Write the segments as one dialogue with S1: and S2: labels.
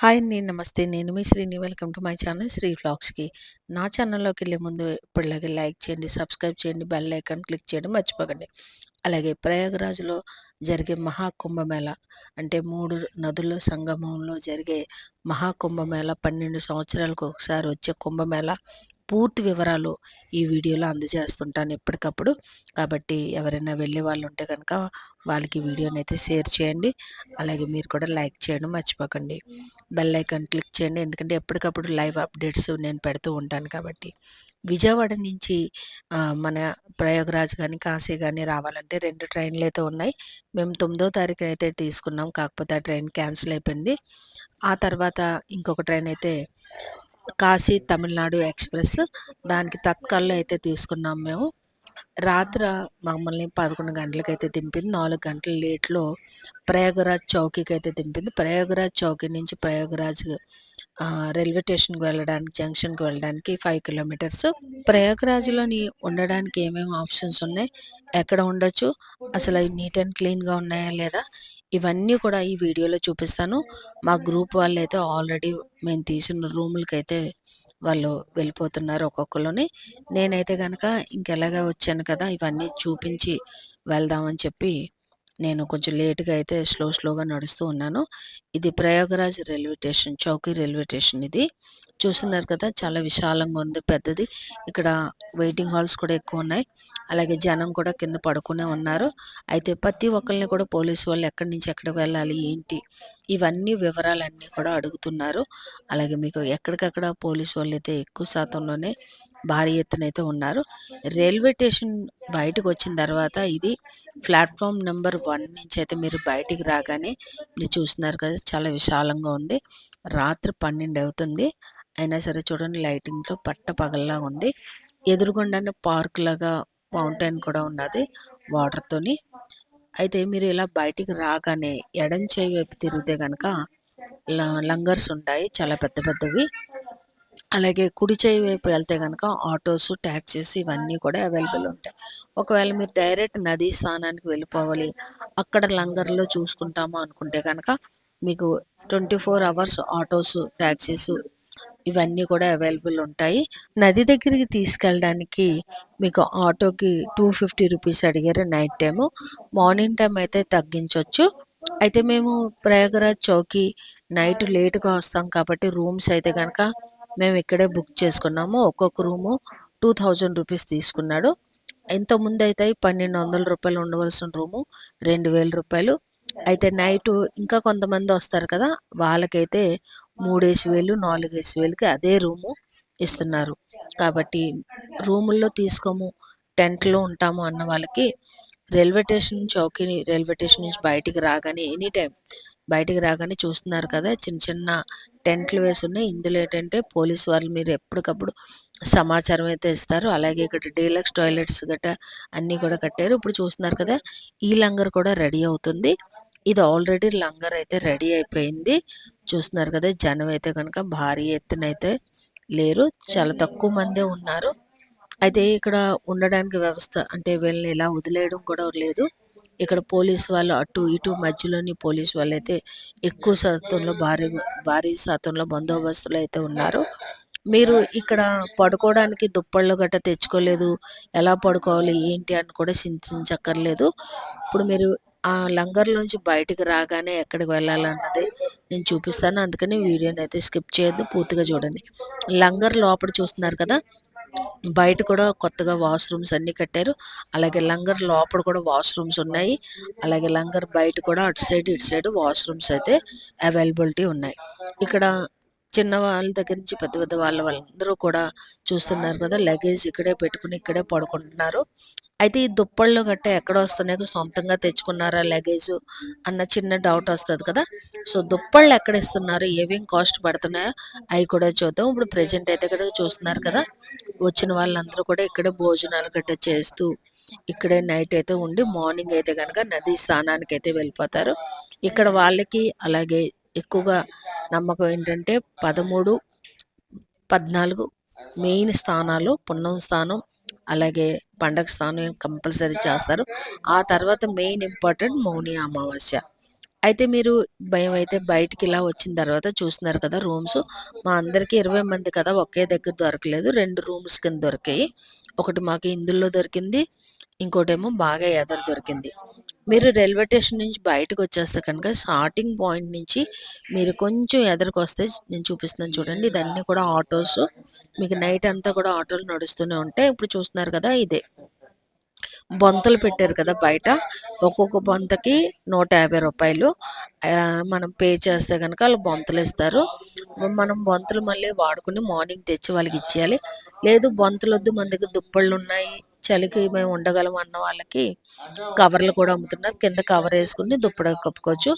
S1: Hi అండి నమస్తే. నేను మీ Srini. Welcome to my channel Sri వ్లాగ్స్కి. నా ఛానల్లోకి వెళ్ళే ముందు ఇప్పటిలాగే లైక్ చేయండి సబ్స్క్రైబ్ చేయండి బెల్ ఐకాన్ క్లిక్ చేయడం మర్చిపోకండి. అలాగే ప్రయాగరాజ్లో జరిగే మహాకుంభమేళ అంటే మూడు నదుల సంగమంలో జరిగే మహాకుంభమేళ పన్నెండు సంవత్సరాలకు ఒకసారి వచ్చే కుంభమేళ పూర్తి వివరాలు ఈ వీడియోలో అందజేస్తుంటాను ఎప్పటికప్పుడు. కాబట్టి ఎవరైనా వెళ్ళే వాళ్ళు ఉంటే కనుక వాళ్ళకి వీడియోని అయితే షేర్ చేయండి. అలాగే మీరు కూడా లైక్ చేయడం మర్చిపోకండి. బెల్ ఐకాన్ క్లిక్ చేయండి. ఎందుకంటే ఎప్పటికప్పుడు లైవ్ అప్డేట్స్ నేను పెడుతూ ఉంటాను కాబట్టి. విజయవాడ నుంచి మన ప్రయోగరాజ్ కానీ కాశీ కానీ రావాలంటే రెండు ట్రైన్లు అయితే ఉన్నాయి. మేము తొమ్మిదో తారీఖు అయితే తీసుకున్నాం. కాకపోతే ఆ ట్రైన్ క్యాన్సిల్ అయిపోయింది. ఆ తర్వాత ఇంకొక ట్రైన్ అయితే కాశీ తమిళనాడు ఎక్స్ప్రెస్. దానికి తత్కాల్లో అయితే తీసుకున్నాం మేము. రాత్రి మమ్మల్ని పదకొండు గంటలకైతే దింపింది నాలుగు గంటల లేట్లో ప్రయాగరాజ్ చౌకీకి అయితే దింపింది. ప్రయాగరాజ్ చౌకీ నుంచి ప్రయాగరాజ్ రైల్వే స్టేషన్కి వెళ్ళడానికి జంక్షన్కి వెళ్ళడానికి ఫైవ్ కిలోమీటర్స్. ప్రయాగరాజ్లోని ఉండడానికి ఏమేమి ఆప్షన్స్ ఉన్నాయి? ఎక్కడ ఉండొచ్చు? అసలు అవి నీట్ అండ్ క్లీన్గా ఉన్నాయా లేదా? ఇవన్నీ కూడా ఈ వీడియోలో చూపిస్తాను. మా గ్రూప్ వాళ్ళు అయితే ఆల్రెడీ మేము తీసిన రూములకి అయితే వాళ్ళు వెళ్ళిపోతున్నారు ఒక్కొక్కరుని నేనైతే కనుక ఇంకెలాగా వచ్చాను కదా ఇవన్నీ చూపించి వెళ్దామని చెప్పి నేను కొంచెం లేట్గా అయితే స్లో స్లోగా నడుస్తూ ఉన్నాను. ఇది Prayagraj railway station Chheoki railway station ఇది. చూస్తున్నారు కదా చాలా విశాలంగా ఉంది పెద్దది. ఇక్కడ వెయిటింగ్ హాల్స్ కూడా ఎక్కువ ఉన్నాయి. అలాగే జనం కూడా కింద పడుకునే ఉన్నారు. అయితే ప్రతి ఒక్కరిని కూడా పోలీసు వాళ్ళు ఎక్కడి నుంచి ఎక్కడికి వెళ్ళాలి ఏంటి? ఇవన్నీ వివరాలన్నీ కూడా అడుగుతున్నారు. అలాగే మీకు ఎక్కడికక్కడ పోలీసు వాళ్ళు అయితే ఎక్కువ శాతంలోనే భారీ ఎత్తున అయితే ఉన్నారు. రైల్వే స్టేషన్ బయటకు వచ్చిన తర్వాత ఇది ప్లాట్ఫామ్ నెంబర్ వన్ నుంచి అయితే మీరు బయటికి రాగానే మీరు చూస్తున్నారు కదా చాలా విశాలంగా ఉంది. రాత్రి పన్నెండు అవుతుంది. అయినా సరే చూడండి లైటింగ్తో పట్ట పగల్లా ఉంది. ఎదురుగుండానే పార్క్ లాగా ఫౌంటైన్ కూడా ఉన్నది వాటర్తోని అయితే మీరు ఇలా బయటికి రాగానే ఎడం చేయి వైపు తిరిగితే కనుక లంగర్స్ ఉంటాయి చాలా పెద్ద పెద్దవి. అలాగే కుడి చేయి వైపు వెళ్తే కనుక ఆటోస్ ట్యాక్సీస్ ఇవన్నీ కూడా అవైలబుల్ ఉంటాయి. ఒకవేళ మీరు డైరెక్ట్ నదీ స్థానానికి వెళ్ళిపోవాలి అక్కడ లంగర్లో చూసుకుంటాము అనుకుంటే కనుక మీకు twenty four hours autos taxis ఇవన్నీ కూడా అవైలబుల్ ఉంటాయి. నది దగ్గరికి తీసుకెళ్ళడానికి మీకు ఆటోకి టూ ఫిఫ్టీ రూపీస్ అడిగారు నైట్ టైము. మార్నింగ్ టైం అయితే తగ్గించవచ్చు అయితే మేము ప్రయాగరాజ్ చౌకి నైట్ లేట్గా వస్తాం కాబట్టి రూమ్స్ అయితే కనుక మేము ఇక్కడే బుక్ చేసుకున్నాము. ఒక్కొక్క రూము టూ థౌజండ్ రూపీస్ తీసుకున్నాడు. ఇంతకుముందు అయితే పన్నెండు వందల రూపాయలు ఉండవలసిన రూము రెండు వేల రూపాయలు. అయితే నైట్ ఇంకా కొంతమంది వస్తారు కదా వాళ్ళకైతే మూడేసి వేలు నాలుగేసి వేలకి అదే రూము ఇస్తున్నారు. కాబట్టి రూముల్లో తీసుకోము టెంట్లో ఉంటాము అన్న వాళ్ళకి రైల్వే స్టేషన్ చౌకీని రైల్వే స్టేషన్ నుంచి బయటికి రాగానే ఎనీ టైం బయటికి రాగానే చూస్తున్నారు కదా చిన్న చిన్న టెంట్లు వేసి ఉన్నాయి. ఇందులో ఏంటంటే పోలీస్ వాళ్ళు మీరు ఎప్పటికప్పుడు సమాచారం అయితే ఇస్తారు. అలాగే ఇక్కడ డీలక్స్ టాయిలెట్స్ గట్రా అన్నీ కూడా కట్టారు. ఇప్పుడు చూస్తున్నారు కదా ఈ లంగర్ కూడా రెడీ అవుతుంది. ఇది ఆల్రెడీ లంగర్ అయితే రెడీ అయిపోయింది. చూస్తున్నారు కదా జనం అయితే కనుక భారీ ఎత్తున అయితే లేరు. చాలా తక్కువ మందే ఉన్నారు. అయితే ఇక్కడ ఉండడానికి వ్యవస్థ అంటే వీళ్ళని ఇలా వదిలేయడం కూడా లేదు. ఇక్కడ పోలీస్ వాళ్ళు అటు ఇటు మధ్యలోని పోలీస్ వాళ్ళు అయితే ఎక్కువ శాతంలో భారీ భారీ శాతంలో బందోబస్తులు అయితే ఉన్నారు. మీరు ఇక్కడ పడుకోవడానికి దుప్పళ్ళు గట్ట తెచ్చుకోలేదు. ఎలా పడుకోవాలి ఏంటి అని కూడా చింతించక్కర్లేదు. ఇప్పుడు మీరు ఆ లంగర్లోంచి బయటికి రాగానే ఎక్కడికి వెళ్ళాలన్నది నేను చూపిస్తాను. అందుకని వీడియోని అయితే స్కిప్ చేయొద్దు పూర్తిగా చూడండి. లంగర్ లోపల చూస్తున్నారు కదా బయట కూడా కొత్తగా వాష్రూమ్స్ అన్నీ కట్టారు. అలాగే లంగర్ లోపల కూడా వాష్రూమ్స్ ఉన్నాయి. అలాగే లంగర్ బయట కూడా అటు సైడ్ ఇటు సైడ్ వాష్రూమ్స్ అయితే అవైలబిలిటీ ఉన్నాయి. ఇక్కడ చిన్న వాళ్ళ దగ్గర నుంచి పెద్ద పెద్ద వాళ్ళ వాళ్ళందరూ కూడా చూస్తున్నారు కదా లగేజ్ ఇక్కడే పెట్టుకుని ఇక్కడే పడుకుంటున్నారు. అయితే ఈ దుప్పళ్ళు గట్ట ఎక్కడ వస్తున్నాయో? సొంతంగా తెచ్చుకున్నారా లగేజ్ అన్న చిన్న డౌట్ వస్తుంది కదా. సో దుప్పళ్ళు ఎక్కడ ఇస్తున్నారు? ఏమేం కాస్ట్ పడుతున్నాయో అవి కూడా చూద్దాం. ఇప్పుడు ప్రజెంట్ అయితే ఇక్కడ చూస్తున్నారు కదా. వచ్చిన వాళ్ళందరూ కూడా ఇక్కడే భోజనాలు గట్ట చేస్తూ ఇక్కడే నైట్ అయితే ఉండి మార్నింగ్ అయితే కనుక నదీ స్థానానికి అయితే వెళ్ళిపోతారు. ఇక్కడ వాళ్ళకి అలాగే ఎక్కువగా నమ్మకం ఏంటంటే పదమూడు పద్నాలుగు మెయిన్ స్థానాలు పున్నం స్థానం అలాగే పండగ స్థానం కంపల్సరీ చేస్తారు. ఆ తర్వాత మెయిన్ ఇంపార్టెంట్ మౌని అమావాస్య. అయితే మీరు భయం అయితే బయటికి ఇలా వచ్చిన తర్వాత చూస్తున్నారు కదా రూమ్స్. మా అందరికీ ఇరవై మంది కదా ఒకే దగ్గర దొరకలేదు. రెండు రూమ్స్ కింద దొరికాయి. ఒకటి మాకు ఇందులో దొరికింది. ఇంకోటేమో బాగా ఎదర దొరికింది. మీరు రైల్వే స్టేషన్ నుంచి బయటకు వచ్చేస్తే కనుక స్టార్టింగ్ పాయింట్ నుంచి మీరు కొంచెం ఎదరికి వస్తే నేను చూపిస్తున్నాను చూడండి. ఇదన్నీ కూడా ఆటోస్ మీకు నైట్ అంతా కూడా ఆటోలు నడుస్తూనే ఉంటాయి. ఇప్పుడు చూస్తున్నారు కదా ఇదే. బొంతలు పెట్టారు కదా బయట. ఒక్కొక్క బొంతకి నూట యాభై రూపాయలు. మనం పే చేస్తే కనుక వాళ్ళు బొంతలు ఇస్తారు. మనం బొంతలు మళ్ళీ వాడుకుని మార్నింగ్ తెచ్చి వాళ్ళకి ఇచ్చేయాలి. లేదు బొంతలు వద్దు మన దగ్గర దుప్పళ్ళు ఉన్నాయి. చలికి మేము ఉండగలం అన్న వాళ్ళకి కవర్లు కూడా అమ్ముతున్నారు. కింద కవర్ వేసుకుని దుప్పడ కప్పుకోవచ్చు.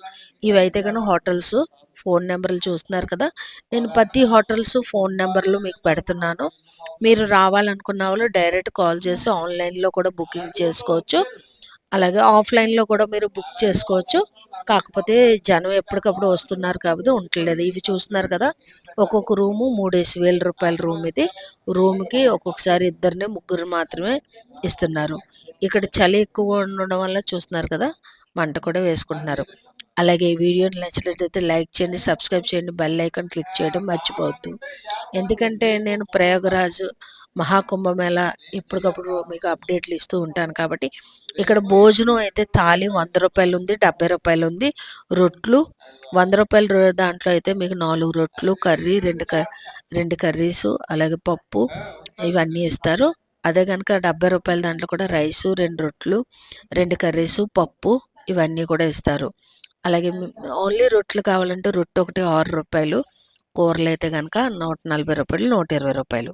S1: ఇవైతే కనుక హోటల్స్ ఫోన్ నెంబర్లు చూస్తున్నారు కదా. నేను ప్రతి హోటల్స్ ఫోన్ నెంబర్లు మీకు పెడుతున్నాను. మీరు రావాలనుకున్న వాళ్ళు డైరెక్ట్ కాల్ చేసి ఆన్లైన్లో కూడా బుకింగ్ చేసుకోవచ్చు. అలాగే ఆఫ్లైన్లో కూడా మీరు బుక్ చేసుకోవచ్చు. కాకపోతే జనం ఎప్పటికప్పుడు వస్తున్నారు కాబట్టి ఉండట్లేదు. ఇవి చూస్తున్నారు కదా ఒక్కొక్క రూము మూడేసి వేల రూపాయల రూమ్ ఇది. రూమ్కి ఒక్కొక్కసారి ఇద్దరిని ముగ్గురు మాత్రమే ఇస్తున్నారు. ఇక్కడ చలి ఎక్కువ ఉండడం వల్ల చూస్తున్నారు కదా మంట కూడా వేసుకుంటున్నారు. అలాగే వీడియోని నచ్చినట్లయితే లైక్ చేయండి సబ్స్క్రైబ్ చేయండి బెల్ ఐకాన్ క్లిక్ చేయడం మర్చిపోవద్దు. ఎందుకంటే నేను ప్రయోగరాజు మహాకుంభమేళ ఎప్పటికప్పుడు మీకు అప్డేట్లు ఇస్తూ ఉంటాను కాబట్టి ఇక్కడ భోజనం అయితే థాలి వంద రూపాయలు ఉంది డెబ్బై రూపాయలు ఉంది. రొట్లు వంద రూపాయల దాంట్లో అయితే మీకు నాలుగు రొట్లు కర్రీ రెండు క రెండు కర్రీసు అలాగే పప్పు ఇవన్నీ ఇస్తారు. అదే కనుక డెబ్బై రూపాయల దాంట్లో కూడా రైసు రెండు రొట్లు రెండు కర్రీసు పప్పు ఇవన్నీ కూడా ఇస్తారు. అలాగే ఓన్లీ రొట్టెలు కావాలంటే రొట్టె ఒకటి ఆరు రూపాయలు కూరలు అయితే కనుక నూట నలభై రూపాయలు నూట ఇరవై రూపాయలు.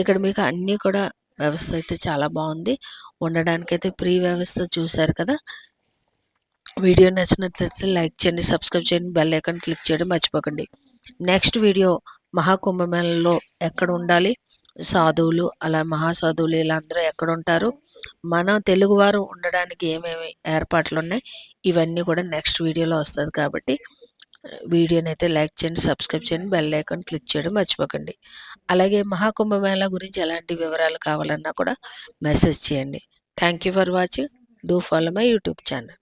S1: ఇక్కడ మీకు అన్నీ కూడా వ్యవస్థ అయితే చాలా బాగుంది. ఉండడానికైతే ప్రీ వ్యవస్థ చూశారు కదా? వీడియో నచ్చినట్లయితే లైక్ చేయండి సబ్స్క్రైబ్ చేయండి బెల్ ఐకాన్ క్లిక్ చేయడం మర్చిపోకండి. నెక్స్ట్ వీడియో మహాకుంభమేళలో ఎక్కడ ఉండాలి? సాధువులు అలా మహాసాధువులు ఇలా అందరూ ఎక్కడ ఉంటారు మన తెలుగువారు ఉండడానికి ఏమేమి ఏర్పాట్లు ఉన్నాయి ఇవన్నీ కూడా నెక్స్ట్ వీడియోలో వస్తుంది కాబట్టి వీడియోని అయితే లైక్ చేయండి సబ్స్క్రైబ్ చేయండి బెల్ ఐకాన్ క్లిక్ చేయడం మర్చిపోకండి. అలాగే మహాకుంభమేళా గురించి ఎలాంటి వివరాలు కావాలన్నా కూడా మెసేజ్ చేయండి. Thank you for watching. Do follow my YouTube channel.